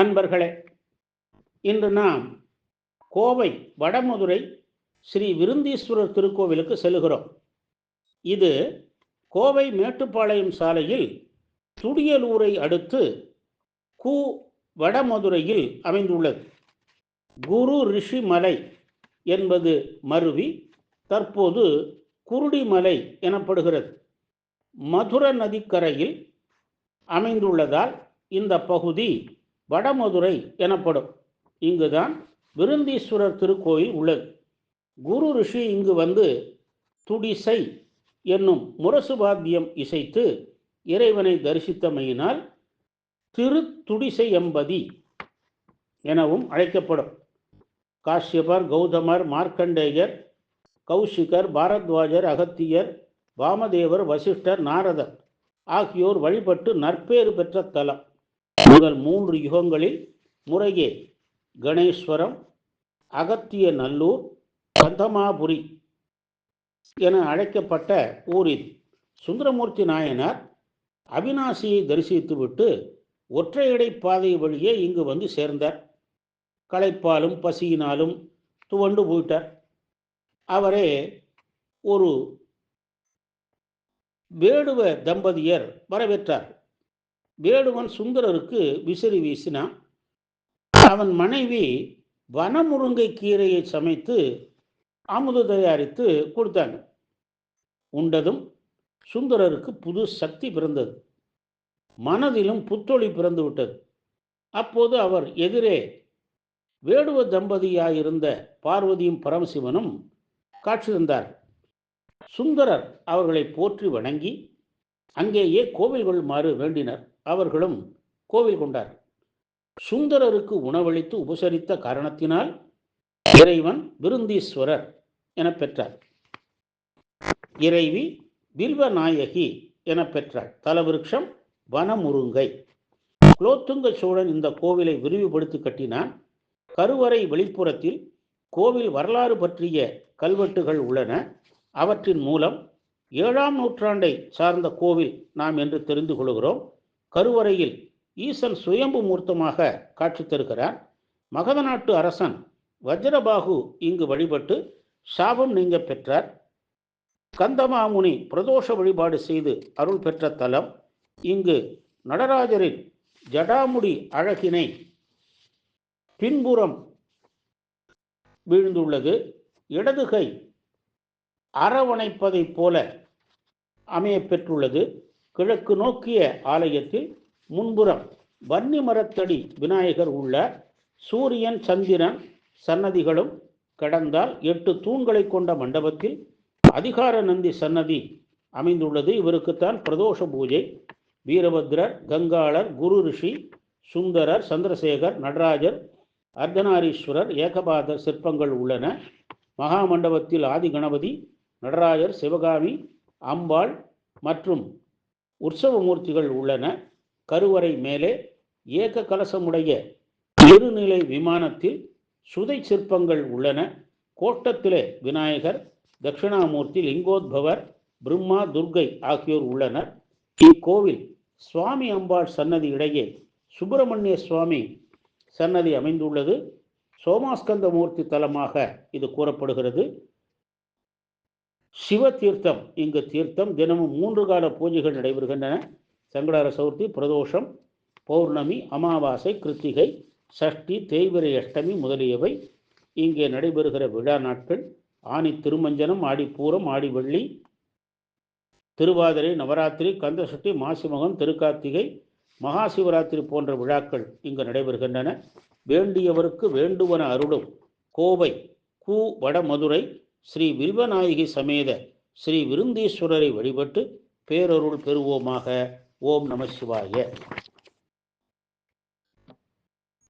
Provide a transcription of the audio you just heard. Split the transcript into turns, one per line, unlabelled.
அன்பர்களே இன்று நாம் கோவை வடமதுரை ஸ்ரீ விருந்தீஸ்வரர் திருக்கோவிலுக்கு செல்கிறோம் இது கோவை மேட்டுப்பாளையம் சாலையில் துடியலூரை அடுத்து கு வடமதுரையில் அமைந்துள்ளது. குரு ரிஷி மலை என்பது மருவி தற்போது குருடிமலை எனப்படுகிறது. மதுர நதிக்கரையில் அமைந்துள்ளதால் இந்த பகுதி வடமதுரை எனப்படும். இங்குதான் விருந்தீஸ்வரர் திருக்கோயில் உள்ளது. குரு ரிஷி இங்கு வந்து துடிசை என்னும் முரசுவாத்தியம் இசைத்து இறைவனை தரிசித்தமையினால் திரு துடிசை எம்பதி எனவும் அழைக்கப்படும். காஷ்யபர் கௌதமர் மார்க்கண்டேயர் கௌஷிகர் பாரத்வாஜர் அகத்தியர் வாமதேவர் வசிஷ்டர் நாரதர் ஆகியோர் வழிபட்டு நற்பேறு பெற்ற தலம். முதல் மூன்று யுகங்களில் முறையே கணேஸ்வரம் அகத்திய நல்லூர் கந்தமாபுரி என அழைக்கப்பட்ட ஊரில் சுந்தரமூர்த்தி நாயனார் அவினாசியை தரிசித்துவிட்டு ஒற்றையடை பாதை வழியே இங்கு வந்து சேர்ந்தார். களைப்பாலும் பசியினாலும் துவண்டு போயிட்டார். அவரே ஒரு வேடுவ தம்பதியர் வரவேற்றார். வேடுவன் சுந்தரருக்கு விசிறி வீசினான். அவன் மனைவி வனமுருங்கை கீரையை சமைத்து அமுது தயாரித்து கொடுத்தாங்க. உண்டதும் சுந்தரருக்கு புது சக்தி பிறந்தது. மனதிலும் புத்தொளி பிறந்து விட்டது. அப்போது அவர் எதிரே வேடுவ தம்பதியாயிருந்த பார்வதியும் பரமசிவனும் காட்சி தந்தார் சுந்தரர் அவர்களை போற்றி வணங்கி அங்கேயே கோவில் கொள்ளுமாறு வேண்டினர். அவர்களும் கோவில் கொண்டார். சுந்தரருக்கு உணவளித்து உபசரித்த காரணத்தினால் இறைவன் விருந்தீஸ்வரர் என பெற்றார். இறைவி வில்வநாயகி என பெற்றார். தலவிருட்சம் வனமுருங்கை. குலோத்துங்க சோழன் இந்த கோவிலை விரிவுபடுத்தி கட்டினான். கருவறை வெளிப்புறத்தில் கோவில் வரலாறு பற்றிய கல்வெட்டுகள் உள்ளன. அவற்றின் மூலம் ஏழாம் நூற்றாண்டை சார்ந்த கோவில் நாம் என்று தெரிந்து கொள்கிறோம். கருவறையில் ஈசன் சுயம்பு மூர்த்தமாக காட்சி தருகிறார். மகத நாட்டு அரசன் வஜ்ரபாகு இங்கு வழிபட்டு சாபம் நீங்க பெற்றார். கந்தமாமுனி பிரதோஷ வழிபாடு செய்து அருள் பெற்ற தலம் இங்கு நடராஜரின் ஜடாமுடி அழகினை பின்புறம் வீழ்ந்துள்ளது. இடதுகை அரவணைப்பதைப் போல அமைய பெற்றுள்ளது கிழக்கு நோக்கிய ஆலயத்தில் முன்புறம் வன்னி மரத்தடி விநாயகர் உள்ள சூரியன் சந்திரன் சன்னதிகளும் கடந்தால் எட்டு தூண்களை கொண்ட மண்டபத்தில் அதிகார நந்தி சன்னதி அமைந்துள்ளது. இவருக்குத்தான் பிரதோஷ பூஜை. வீரபத்ரர் கங்காளர் குரு ரிஷி சுந்தரர் சந்திரசேகர் நடராஜர் அர்த்தநாரீஸ்வரர் ஏகபாதர் சிற்பங்கள் உள்ளன. மகாமண்டபத்தில் ஆதி கணபதி நடராஜர் சிவகாமி அம்பாள் மற்றும் உற்சவமூர்த்திகள் உள்ளன. கருவறை மேலே ஏக கலசமுடைய இருநிலை விமானத்தில் சுதை சிற்பங்கள் உள்ளன. கோட்டத்திலே விநாயகர் தட்சிணாமூர்த்தி லிங்கோத்பவர் பிரம்மா துர்கை ஆகியோர் உள்ளனர். இக்கோவில் சுவாமி அம்பாள் சன்னதி இடையே சுப்பிரமணிய சுவாமி சன்னதி அமைந்துள்ளது. சோமாஸ்கந்த மூர்த்தி தலமாக இது கூறப்படுகிறது. சிவ தீர்த்தம் இங்கு தீர்த்தம் தினமும் மூன்று கால பூஜைகள் நடைபெறுகின்றன. சங்கடார சௌர்த்தி பிரதோஷம் பௌர்ணமி அமாவாசை கிருத்திகை சஷ்டி தேய்பிரை அஷ்டமி முதலியவை இங்கே நடைபெறுகிற விழா நாட்கள். ஆணி திருமஞ்சனம் ஆடிப்பூரம் பூரம் ஆடி வெள்ளி திருவாதிரை நவராத்திரி கந்தசஷ்டி மாசிமகம் திருக்கார்த்திகை மகா சிவராத்திரி போன்ற விழாக்கள் இங்கு நடைபெறுகின்றன. வேண்டியவருக்கு வேண்டுவன அருளும் கோவை கு வடமதுரை ஸ்ரீ வில்வநாயகி சமேத ஸ்ரீ விருந்தீஸ்வரரை வழிபட்டு பேரருள் பெறுவோமாக. ஓம் நம சிவாய.